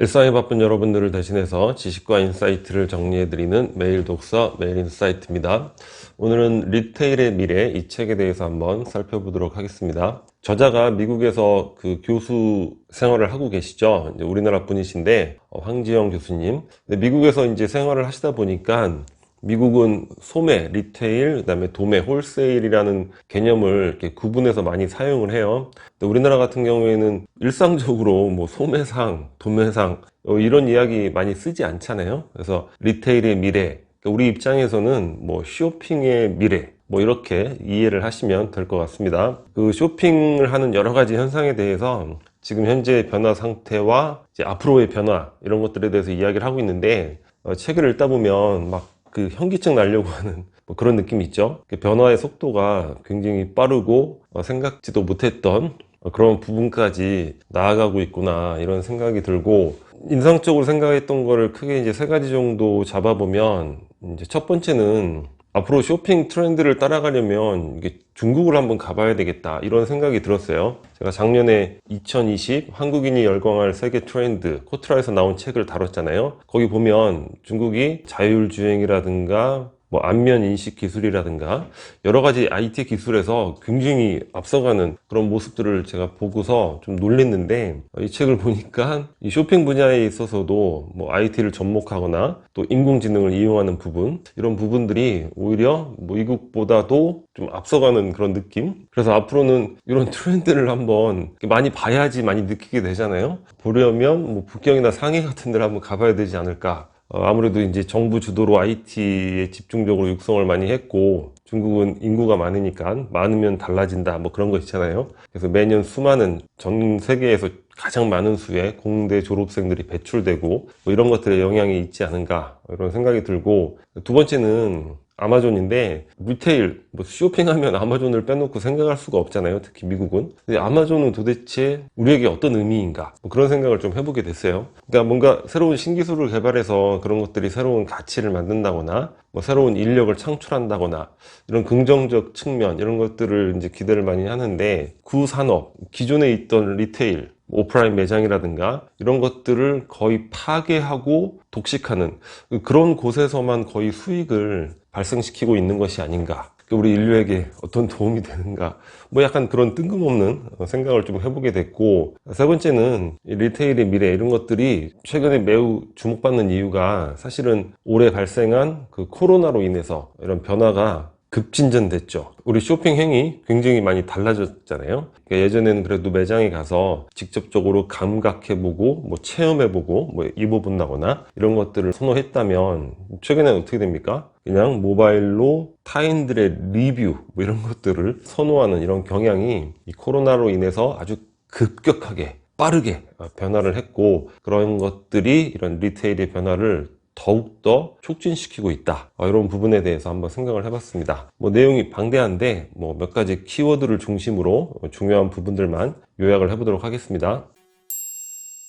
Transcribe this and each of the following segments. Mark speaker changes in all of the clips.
Speaker 1: 일상이 바쁜 여러분들을 대신해서 지식과 인사이트를 정리해드리는 매일 독서 매일 인사이트입니다. 오늘은 리테일의 미래 이 책에 대해서 한번 살펴보도록 하겠습니다. 저자가 미국에서 그 교수 생활을 하고 계시죠. 우리나라 분이신데 어, 황지영 교수님. 미국에서 이제 생활을 하시다 보니까 미국은 소매, 리테일, 그다음에 도매, 홀세일이라는 개념을 이렇게 구분해서 많이 사용을 해요. 근데 우리나라 같은 경우에는 일상적으로 뭐 소매상, 도매상 어, 이런 이야기 많이 쓰지 않잖아요. 그래서 리테일의 미래, 그러니까 우리 입장에서는 뭐 쇼핑의 미래, 뭐 이렇게 이해를 하시면 될 것 같습니다. 그 쇼핑을 하는 여러 가지 현상에 대해서 지금 현재 변화 상태와 이제 앞으로의 변화 이런 것들에 대해서 이야기를 하고 있는데 어, 책을 읽다 보면 막그 현기증 날려고 하는 뭐 그런 느낌이 있죠 그 변화의 속도가 굉장히 빠르고 어, 생각지도 못했던 어, 그런 부분까지 나아가고 있구나 이런 생각이 들고 인상적으로 생각했던 거를 크게 이제 세 가지 정도 잡아보면 이제 첫 번째는 앞으로 쇼핑 트렌드를 따라가려면 중국을 한번 가봐야 되겠다 이런 생각이 들었어요 제가 작년에 2020 한국인이 열광할 세계 트렌드 코트라에서 나온 책을 다뤘잖아요 거기 보면 중국이 자율주행이라든가 뭐 안면 인식 기술이라든가 여러 가지 IT 기술에서 굉장히 앞서가는 그런 모습들을 제가 보고서 좀 놀랐는데 이 책을 보니까 이 쇼핑 분야에 있어서도 뭐 IT를 접목하거나 또 인공지능을 이용하는 부분 이런 부분들이 오히려 뭐 이국보다도 좀 앞서가는 그런 느낌 그래서 앞으로는 이런 트렌드를 한번 많이 봐야지 많이 느끼게 되잖아요 보려면 뭐 북경이나 상해 같은 데를 한번 가봐야 되지 않을까 어, 아무래도 이제 정부 주도로 IT에 집중적으로 육성을 많이 했고 중국은 인구가 많으니까 많으면 달라진다 뭐 그런 거 있잖아요. 그래서 매년 수많은 전 세계에서 가장 많은 수의 공대 졸업생들이 배출되고 뭐 이런 것들의 영향이 있지 않은가 이런 생각이 들고 두 번째는 아마존인데 리테일 뭐 쇼핑하면 아마존을 빼놓고 생각할 수가 없잖아요 특히 미국은 근데 아마존은 도대체 우리에게 어떤 의미인가 뭐 그런 생각을 좀 해보게 됐어요 그러니까 뭔가 새로운 신기술을 개발해서 그런 것들이 새로운 가치를 만든다거나 뭐 새로운 인력을 창출한다거나 이런 긍정적 측면 이런 것들을 이제 기대를 많이 하는데 구 산업 기존에 있던 리테일 뭐 오프라인 매장이라든가 이런 것들을 거의 파괴하고 독식하는 그런 곳에서만 거의 수익을 발생시키고 있는 것이 아닌가 그러니까 우리 인류에게 어떤 도움이 되는가 뭐 약간 그런 뜬금없는 생각을 좀 해보게 됐고 세 번째는 리테일의 미래 이런 것들이 최근에 매우 주목받는 이유가 사실은 올해 발생한 그 코로나로 인해서 이런 변화가 급진전됐죠. 우리 쇼핑 행위 굉장히 많이 달라졌잖아요. 그러니까 예전에는 그래도 매장에 가서 직접적으로 감각해보고 뭐 체험해보고 뭐 입어본다거나 이런 것들을 선호했다면 최근에는 어떻게 됩니까? 그냥 모바일로 타인들의 리뷰 뭐 이런 것들을 선호하는 이런 경향이 이 코로나로 인해서 아주 급격하게 빠르게 변화를 했고 그런 것들이 이런 리테일의 변화를 더욱더 촉진시키고 있다 어, 이런 부분에 대해서 한번 생각을 해봤습니다 뭐 내용이 방대한데 뭐 몇 가지 키워드를 중심으로 중요한 부분들만 요약을 해보도록 하겠습니다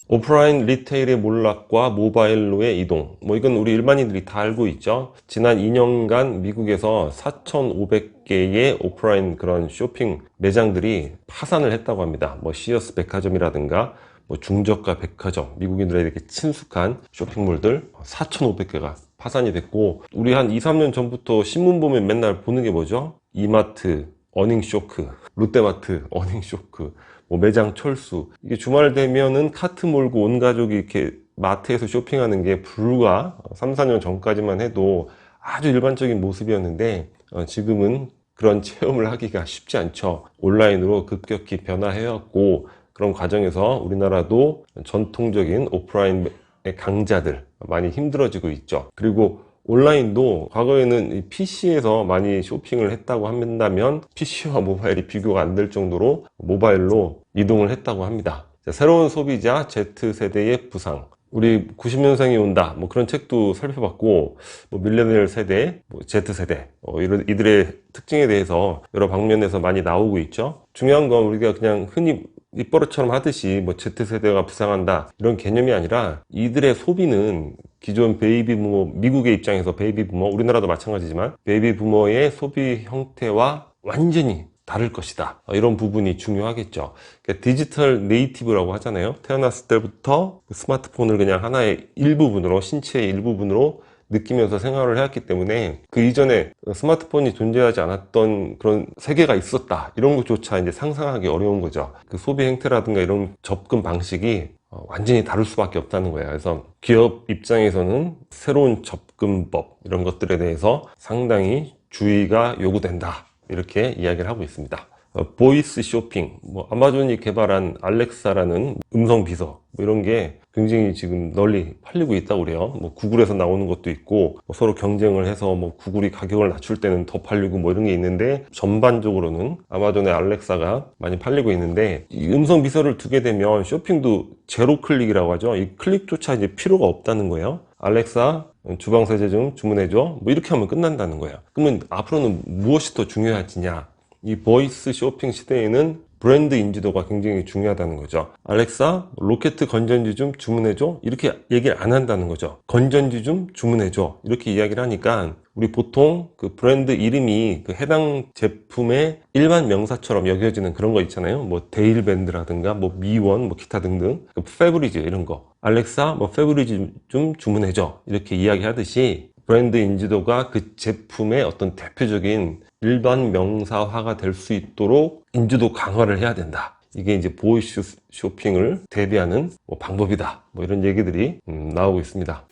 Speaker 1: 오프라인 리테일의 몰락과 모바일로의 이동 뭐 이건 우리 일반인들이 다 알고 있죠 지난 2년간 미국에서 4,500개의 오프라인 그런 쇼핑 매장들이 파산을 했다고 합니다 뭐 시어스 백화점이라든가 뭐 중저가 백화점, 미국인들에게 이렇게 친숙한 쇼핑몰들 4,500개가 어, 파산이 됐고 우리 한 2, 3년 전부터 신문 보면 맨날 보는 게 뭐죠? 이마트, 어닝쇼크, 롯데마트, 어닝쇼크, 뭐 매장 철수 이게 주말 되면은 카트 몰고 온 가족이 이렇게 마트에서 쇼핑하는 게 불과 3, 어, 4년 전까지만 해도 아주 일반적인 모습이었는데 어, 지금은 그런 체험을 하기가 쉽지 않죠 온라인으로 급격히 변화해왔고 그런 과정에서 우리나라도 전통적인 오프라인의 강자들 많이 힘들어지고 있죠 그리고 온라인도 과거에는 PC에서 많이 쇼핑을 했다고 한다면 PC와 모바일이 비교가 안 될 정도로 모바일로 이동을 했다고 합니다 새로운 소비자 Z세대의 부상 우리 90년생이 온다 뭐 그런 책도 살펴봤고 뭐 밀레니얼 세대, 뭐 Z세대 어, 이런 이들의 특징에 대해서 여러 방면에서 많이 나오고 있죠 중요한 건 우리가 그냥 흔히 입버릇처럼 하듯이 뭐 Z세대가 부상한다 이런 개념이 아니라 이들의 소비는 기존 베이비 부모 미국의 입장에서 베이비 부모 우리나라도 마찬가지지만 베이비 부모의 소비 형태와 완전히 다를 것이다 이런 부분이 중요하겠죠 그러니까 디지털 네이티브라고 하잖아요 태어났을 때부터 그 스마트폰을 그냥 하나의 일부분으로 신체의 일부분으로 느끼면서 생활을 해왔기 때문에 그 이전에 스마트폰이 존재하지 않았던 그런 세계가 있었다 이런 것조차 이제 상상하기 어려운 거죠 그 소비 행태라든가 이런 접근 방식이 어, 완전히 다를 수밖에 없다는 거예요 그래서 기업 입장에서는 새로운 접근법 이런 것들에 대해서 상당히 주의가 요구된다 이렇게 이야기를 하고 있습니다 어, 보이스 쇼핑, 뭐 아마존이 개발한 알렉사라는 음성 비서 뭐 이런 게 굉장히 지금 널리 팔리고 있다고 그래요. 뭐 구글에서 나오는 것도 있고 뭐 서로 경쟁을 해서 뭐 구글이 가격을 낮출 때는 더 팔리고 뭐 이런 게 있는데 전반적으로는 아마존의 알렉사가 많이 팔리고 있는데 이 음성 비서를 두게 되면 쇼핑도 제로 클릭이라고 하죠. 이 클릭조차 이제 필요가 없다는 거예요. 알렉사 주방 세제 좀 주문해줘 뭐 이렇게 하면 끝난다는 거예요 그러면 앞으로는 무엇이 더 중요하지냐 이 보이스 쇼핑 시대에는 브랜드 인지도가 굉장히 중요하다는 거죠 알렉사 로켓 건전지 좀 주문해줘 이렇게 얘기를 안 한다는 거죠 건전지 좀 주문해줘 이렇게 이야기를 하니까 우리 보통 그 브랜드 이름이 그 해당 제품의 일반 명사처럼 여겨지는 그런 거 있잖아요 뭐 데일밴드라든가 뭐 미원 뭐 기타 등등 그 페브리즈 이런 거 알렉사 뭐 페브리즈 좀 주문해줘 이렇게 이야기하듯이 브랜드 인지도가 그 제품의 어떤 대표적인 일반 명사화가 될 수 있도록 인지도 강화를 해야 된다. 이게 이제 보이스 쇼핑을 대비하는 뭐 방법이다. 뭐 이런 얘기들이 음, 나오고 있습니다.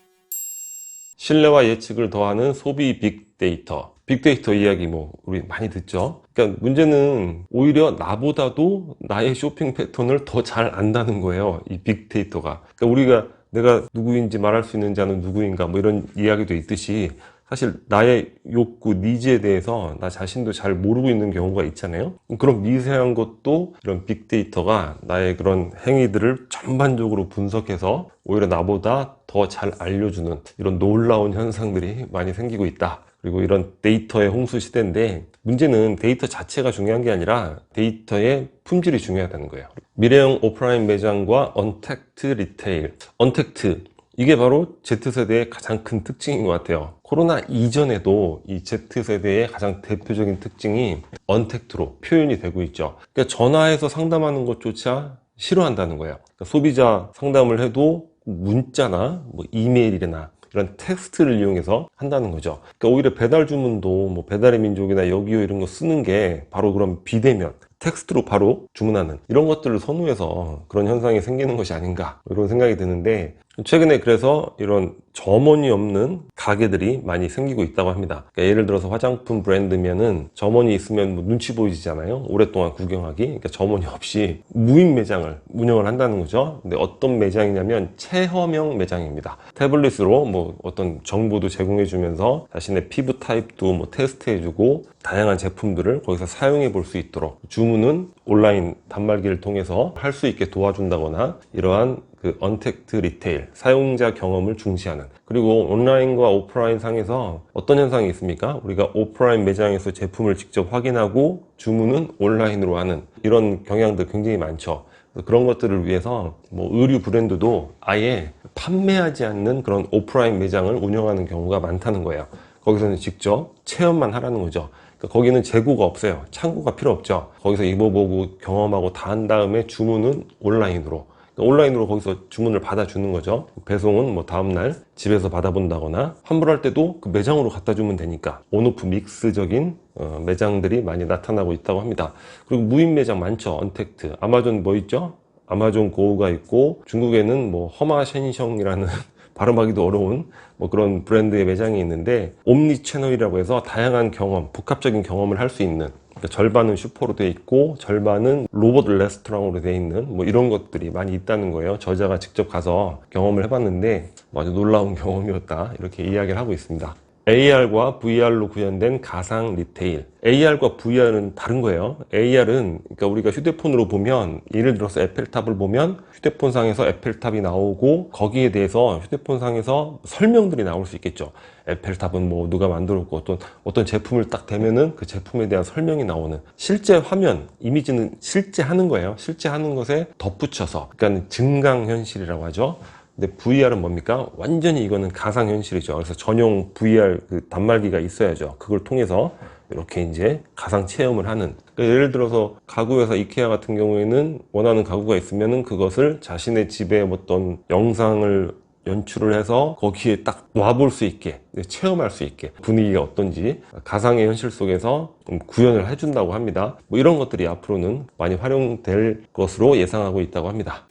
Speaker 1: 신뢰와 예측을 더하는 소비 빅데이터. 빅데이터 이야기 뭐 우리 많이 듣죠. 그러니까 문제는 오히려 나보다도 나의 쇼핑 패턴을 더 잘 안다는 거예요. 이 빅데이터가. 그러니까 우리가 내가 누구인지 말할 수 있는 자는 누구인가 뭐 이런 이야기도 있듯이 사실 나의 욕구, 니즈에 대해서 나 자신도 잘 모르고 있는 경우가 있잖아요. 그런 미세한 것도 이런 빅데이터가 나의 그런 행위들을 전반적으로 분석해서 오히려 나보다 더 잘 알려주는 이런 놀라운 현상들이 많이 생기고 있다. 그리고 이런 데이터의 홍수 시대인데 문제는 데이터 자체가 중요한 게 아니라 데이터의 품질이 중요하다는 거예요. 미래형 오프라인 매장과 언택트 리테일. 언택트 이게 바로 Z세대의 가장 큰 특징인 것 같아요 코로나 이전에도 이 Z세대의 가장 대표적인 특징이 언택트로 표현이 되고 있죠 그러니까 전화해서 상담하는 것조차 싫어한다는 거예요 그러니까 소비자 상담을 해도 문자나 뭐 이메일이나 이런 텍스트를 이용해서 한다는 거죠 그러니까 오히려 배달 주문도 뭐 배달의 민족이나 여기요 이런 거 쓰는 게 바로 그런 비대면 텍스트로 바로 주문하는 이런 것들을 선호해서 그런 현상이 생기는 것이 아닌가 이런 생각이 드는데 최근에 그래서 이런 점원이 없는 가게들이 많이 생기고 있다고 합니다 그러니까 예를 들어서 화장품 브랜드면은 점원이 있으면 뭐 눈치 보이잖아요 오랫동안 구경하기 그러니까 점원이 없이 무인 매장을 운영을 한다는 거죠 근데 어떤 매장이냐면 체험형 매장입니다 태블릿으로 뭐 어떤 정보도 제공해 주면서 자신의 피부 타입도 뭐 테스트해 주고 다양한 제품들을 거기서 사용해 볼 수 있도록 주문은 온라인 단말기를 통해서 할 수 있게 도와준다거나 이러한 그 언택트 리테일 사용자 경험을 중시하는 그리고 온라인과 오프라인 상에서 어떤 현상이 있습니까? 우리가 오프라인 매장에서 제품을 직접 확인하고 주문은 온라인으로 하는 이런 경향도 굉장히 많죠 그런 것들을 위해서 뭐 의류 브랜드도 아예 판매하지 않는 그런 오프라인 매장을 운영하는 경우가 많다는 거예요 거기서는 직접 체험만 하라는 거죠 그러니까 거기는 재고가 없어요 창고가 필요 없죠 거기서 입어보고 경험하고 다 한 다음에 주문은 온라인으로 온라인으로 거기서 주문을 받아주는 거죠 배송은 뭐 다음날 집에서 받아본다거나 환불할 때도 그 매장으로 갖다 주면 되니까 온오프 믹스적인 어, 매장들이 많이 나타나고 있다고 합니다 그리고 무인 매장 많죠 언택트 아마존 뭐 있죠? 아마존 고우가 있고 중국에는 뭐 허마셴성이라는 발음하기도 어려운 뭐 그런 브랜드의 매장이 있는데 옴니 채널이라고 해서 다양한 경험, 복합적인 경험을 할 수 있는 그러니까 절반은 슈퍼로 돼 있고 절반은 로봇 레스토랑으로 돼 있는 뭐 이런 것들이 많이 있다는 거예요. 저자가 직접 가서 경험을 해봤는데 아주 놀라운 경험이었다 이렇게 이야기를 하고 있습니다. AR과 VR로 구현된 가상 리테일 AR과 VR은 다른 거예요 AR은 그러니까 우리가 휴대폰으로 보면 예를 들어서 에펠탑을 보면 휴대폰 상에서 에펠탑이 나오고 거기에 대해서 휴대폰 상에서 설명들이 나올 수 있겠죠 에펠탑은 뭐 누가 만들었고 어떤 어떤 제품을 딱 대면은 그 제품에 대한 설명이 나오는 실제 화면 이미지는 실제 하는 거예요 실제 하는 것에 덧붙여서 그러니까 증강 현실이라고 하죠 근데 VR은 뭡니까? 완전히 이거는 가상현실이죠. 그래서 전용 VR 그 단말기가 있어야죠. 그걸 통해서 이렇게 이제 가상 체험을 하는 그러니까 예를 들어서 가구 회사 이케아 같은 경우에는 원하는 가구가 있으면은 그것을 자신의 집에 어떤 영상을 연출을 해서 거기에 딱 와볼 수 있게 체험할 수 있게 분위기가 어떤지 가상의 현실 속에서 구현을 해준다고 합니다 뭐 이런 것들이 앞으로는 많이 활용될 것으로 예상하고 있다고 합니다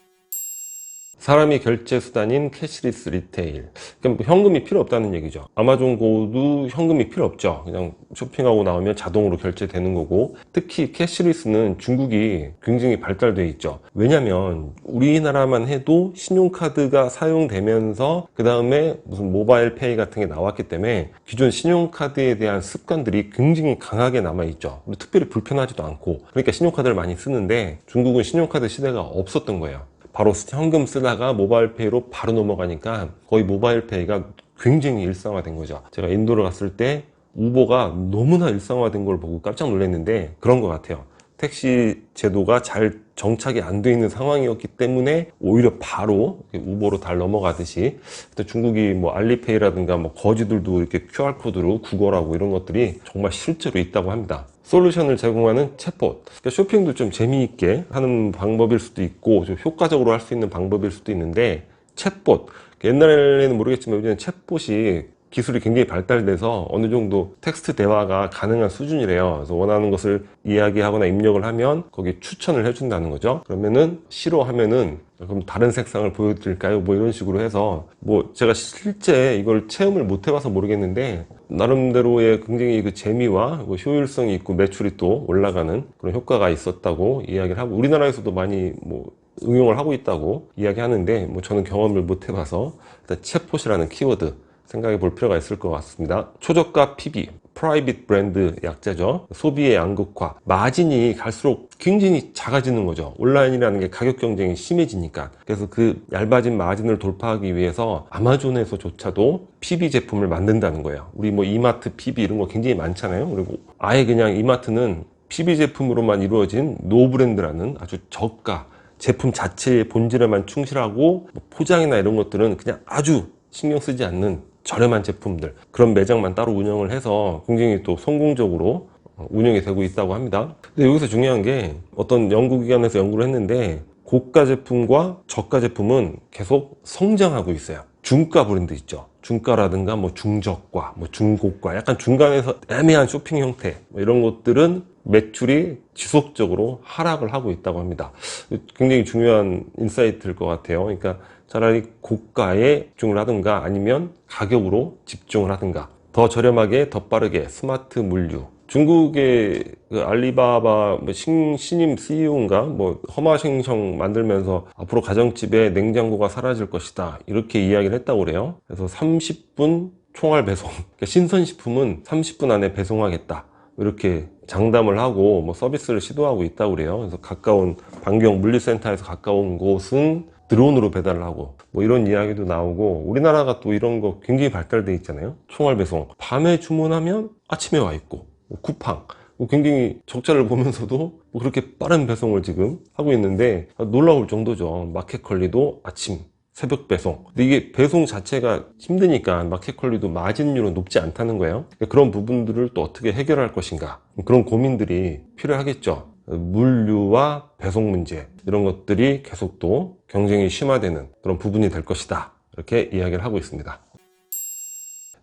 Speaker 1: 사람이 결제 수단인 캐시리스 리테일 그러니까 현금이 필요 없다는 얘기죠 아마존 고도 현금이 필요 없죠 그냥 쇼핑하고 나오면 자동으로 결제되는 거고 특히 캐시리스는 중국이 굉장히 발달돼 있죠 왜냐면 우리나라만 해도 신용카드가 사용되면서 그 다음에 무슨 모바일 페이 같은 게 나왔기 때문에 기존 신용카드에 대한 습관들이 굉장히 강하게 남아있죠 특별히 불편하지도 않고 그러니까 신용카드를 많이 쓰는데 중국은 신용카드 시대가 없었던 거예요 바로 현금 쓰다가 모바일페이로 바로 넘어가니까 거의 모바일페이가 굉장히 일상화된 거죠 제가 인도를 갔을 때 우버가 너무나 일상화된 걸 보고 깜짝 놀랐는데 그런 것 같아요 택시 제도가 잘 정착이 안 돼 있는 상황이었기 때문에 오히려 바로 우버로 달 넘어가듯이 중국이 뭐 알리페이라든가 뭐 거지들도 이렇게 QR코드로 구걸하고 이런 것들이 정말 실제로 있다고 합니다. 솔루션을 제공하는 챗봇 그러니까 쇼핑도 좀 재미있게 하는 방법일 수도 있고 좀 효과적으로 할 수 있는 방법일 수도 있는데 챗봇 옛날에는 모르겠지만 요즘에 챗봇이 기술이 굉장히 발달돼서 어느 정도 텍스트 대화가 가능한 수준이래요. 그래서 원하는 것을 이야기하거나 입력을 하면 거기에 추천을 해준다는 거죠. 그러면은 싫어하면은 그럼 다른 색상을 보여드릴까요? 뭐 이런 식으로 해서 뭐 제가 실제 이걸 체험을 못 해봐서 모르겠는데 나름대로의 굉장히 그 재미와 그 효율성이 있고 매출이 또 올라가는 그런 효과가 있었다고 이야기를 하고 우리나라에서도 많이 뭐 응용을 하고 있다고 이야기하는데 뭐 저는 경험을 못 해봐서 일단 챗봇이라는 키워드 생각해 볼 필요가 있을 것 같습니다 초저가 PB 프라이빗 브랜드 약자죠 소비의 양극화 마진이 갈수록 굉장히 작아지는 거죠 온라인이라는 게 가격 경쟁이 심해지니까 그래서 그 얇아진 마진을 돌파하기 위해서 아마존에서조차도 PB 제품을 만든다는 거예요 우리 뭐 이마트 PB 이런 거 굉장히 많잖아요 그리고 아예 그냥 이마트는 PB 제품으로만 이루어진 노브랜드라는 아주 저가 제품 자체의 본질에만 충실하고 뭐 포장이나 이런 것들은 그냥 아주 신경 쓰지 않는 저렴한 제품들 그런 매장만 따로 운영을 해서 굉장히 또 성공적으로 어, 운영이 되고 있다고 합니다. 근데 여기서 중요한 게 어떤 연구기관에서 연구를 했는데 고가 제품과 저가 제품은 계속 성장하고 있어요. 중가 브랜드 있죠. 중가라든가 뭐 중저가, 뭐 중고가, 약간 중간에서 애매한 쇼핑 형태 뭐 이런 것들은 매출이 지속적으로 하락을 하고 있다고 합니다. 굉장히 중요한 인사이트일 것 같아요. 그러니까 차라리 고가에 집중을 하든가 아니면 가격으로 집중을 하든가 더 저렴하게 더 빠르게 스마트 물류 중국의 그 알리바바 뭐 신, 신임 CEO인가 뭐 허마싱성 만들면서 앞으로 가정집에 냉장고가 사라질 것이다 이렇게 이야기를 했다고 그래요 그래서 30분 총알 배송 그러니까 신선식품은 30분 안에 배송하겠다 이렇게 장담을 하고 뭐 서비스를 시도하고 있다고 그래요 그래서 가까운 반경 물류센터에서 가까운 곳은 드론으로 배달을 하고 뭐 이런 이야기도 나오고 우리나라가 또 이런 거 굉장히 발달돼 있잖아요 총알 배송 밤에 주문하면 아침에 와 있고 뭐 쿠팡 뭐 굉장히 적자를 보면서도 뭐 그렇게 빠른 배송을 지금 하고 있는데 놀라울 정도죠 마켓컬리도 아침 새벽 배송 근데 이게 배송 자체가 힘드니까 마켓컬리도 마진율은 높지 않다는 거예요 그러니까 그런 부분들을 또 어떻게 해결할 것인가 그런 고민들이 필요하겠죠 물류와 배송 문제 이런 것들이 계속 또 경쟁이 심화되는 그런 부분이 될 것이다 이렇게 이야기를 하고 있습니다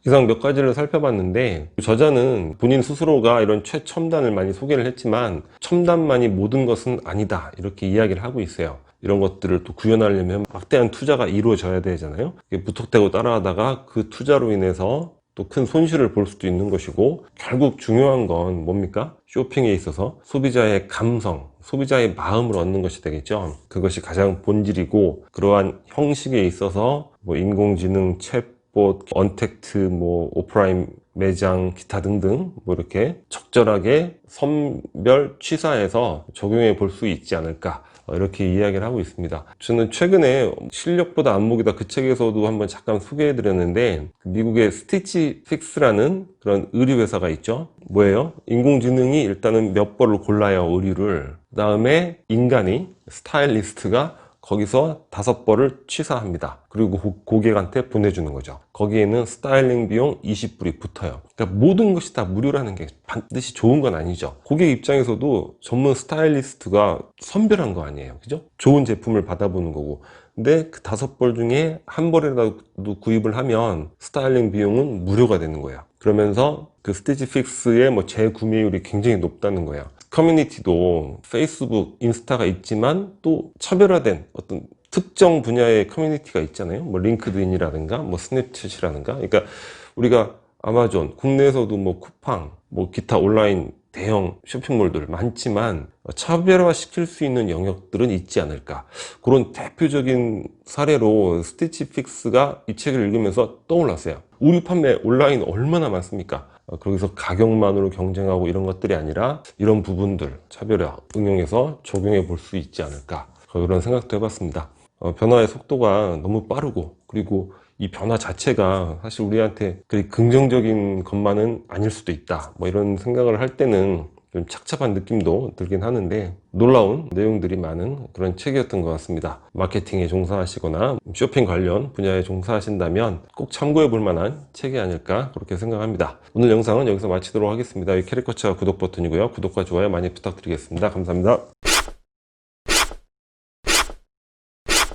Speaker 1: 이상 몇 가지를 살펴봤는데 저자는 본인 스스로가 이런 최첨단을 많이 소개를 했지만 첨단만이 모든 것은 아니다 이렇게 이야기를 하고 있어요 이런 것들을 또 구현하려면 막대한 투자가 이루어져야 되잖아요 부탁되고 따라하다가 그 투자로 인해서 또큰 손실을 볼 수도 있는 것이고 결국 중요한 건 뭡니까? 쇼핑에 있어서 소비자의 감성, 소비자의 마음을 얻는 것이 되겠죠. 그것이 가장 본질이고 그러한 형식에 있어서 뭐 인공지능, 챗봇, 언택트, 뭐 오프라인 매장, 기타 등등 뭐 이렇게 적절하게 선별 취사해서 적용해 볼 수 있지 않을까 어, 이렇게 이야기를 하고 있습니다. 저는 최근에 실력보다 안목이다 그 책에서도 한번 잠깐 소개해 드렸는데 그 미국의 스티치 픽스라는 그런 의류 회사가 있죠. 뭐예요? 인공지능이 일단은 몇 벌을 골라요 의류를. 그 다음에 인간이 스타일리스트가 거기서 다섯 벌을 취사합니다. 그리고 고, 객한테 보내주는 거죠. 거기에는 스타일링 비용 20불이 붙어요. 그러니까 모든 것이 다 무료라는 게 반드시 좋은 건 아니죠. 고객 입장에서도 전문 스타일리스트가 선별한 거 아니에요. 그죠? 좋은 제품을 받아보는 거고. 근데 그 다섯 벌 중에 한 벌이라도 구입을 하면 스타일링 비용은 무료가 되는 거예요. 그러면서 그스티지 픽스의 뭐 재구매율이 굉장히 높다는 거예요. 커뮤니티도 페이스북, 인스타가 있지만 또 차별화된 어떤 특정 분야의 커뮤니티가 있잖아요. 뭐 링크드인이라든가 뭐 스냅챗이라든가 그러니까 우리가 아마존, 국내에서도 뭐 쿠팡, 뭐 기타 온라인 대형 쇼핑몰들 많지만 차별화 시킬 수 있는 영역들은 있지 않을까 그런 대표적인 사례로 스티치 픽스가 이 책을 읽으면서 떠올랐어요 우유 판매 온라인 얼마나 많습니까 어, 거기서 가격만으로 경쟁하고 이런 것들이 아니라 이런 부분들 차별화 응용해서 적용해 볼 수 있지 않을까 그런 생각도 해봤습니다 어, 변화의 속도가 너무 빠르고 그리고 이 변화 자체가 사실 우리한테 그리 긍정적인 것만은 아닐 수도 있다 뭐 이런 생각을 할 때는 좀 착잡한 느낌도 들긴 하는데 놀라운 내용들이 많은 그런 책이었던 것 같습니다. 마케팅에 종사하시거나 쇼핑 관련 분야에 종사하신다면 꼭 참고해 볼 만한 책이 아닐까 그렇게 생각합니다. 오늘 영상은 여기서 마치도록 하겠습니다. 캐리커처 구독 버튼이고요. 구독과 좋아요 많이 부탁드리겠습니다. 감사합니다.